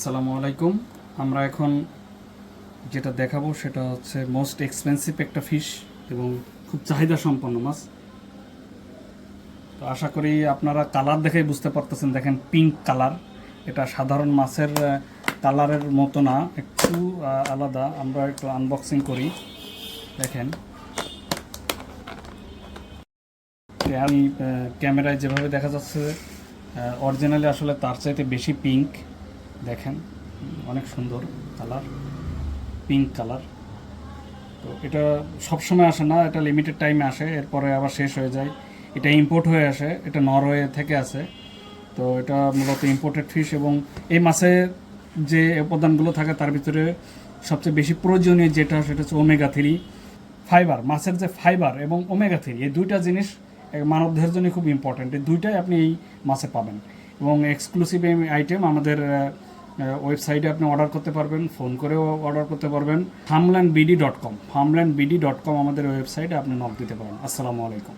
আসসালামু আলাইকুম। আমরা এখন যেটা দেখাবো সেটা হচ্ছে মোস্ট এক্সপেন্সিভ একটা ফিশ এবং খুব চাহিদা সম্পন্ন মাছ। তো আশা করি আপনারা কালার দেখেই বুঝতে পারতেছেন। দেখেন পিঙ্ক কালার এটা সাধারণ মাছের কালারের মতো না, একটু আলাদা। আমরা একটু আনবক্সিং করি। দেখেন। আমি ক্যামেরায় যেভাবে দেখা যাচ্ছে অরিজিনালি আসলে তার চাইতে বেশি পিঙ্ক দেখেন, অনেক সুন্দর কালার পিঙ্ক কালার। তো এটা সবসময় আসে না, এটা লিমিটেড টাইমে আসে, এরপরে আবার শেষ হয়ে যায়। এটা ইম্পোর্ট হয়ে আসে, এটা নরওয়ে থেকে আসে। তো এটা মূলত ইম্পোর্টেড ফিশ এবং এই মাছে যে উপাদানগুলো থাকে, তার ভিতরে সবচেয়ে বেশি প্রয়োজনীয় যেটা, সেটা হচ্ছে ওমেগা থ্রি ফাইবার মাছের যে ফাইবার এবং ওমেগা থ্রি এই দুইটা জিনিস মানবদেহের জন্য খুব ইম্পর্ট্যান্ট এই দুইটাই আপনি এই মাছে পাবেন। এবং এক্সক্লুসিভ এই আইটেম আমাদের ওয়েবসাইটে আপনি অর্ডার করতে পারবেন, ফোন করেও অর্ডার করতে পারবেন। Farmland BD dot com farmland BD dot com আমাদের ওয়েবসাইটে আপনি নক দিতে পারেন। আসসালামু আলাইকুম।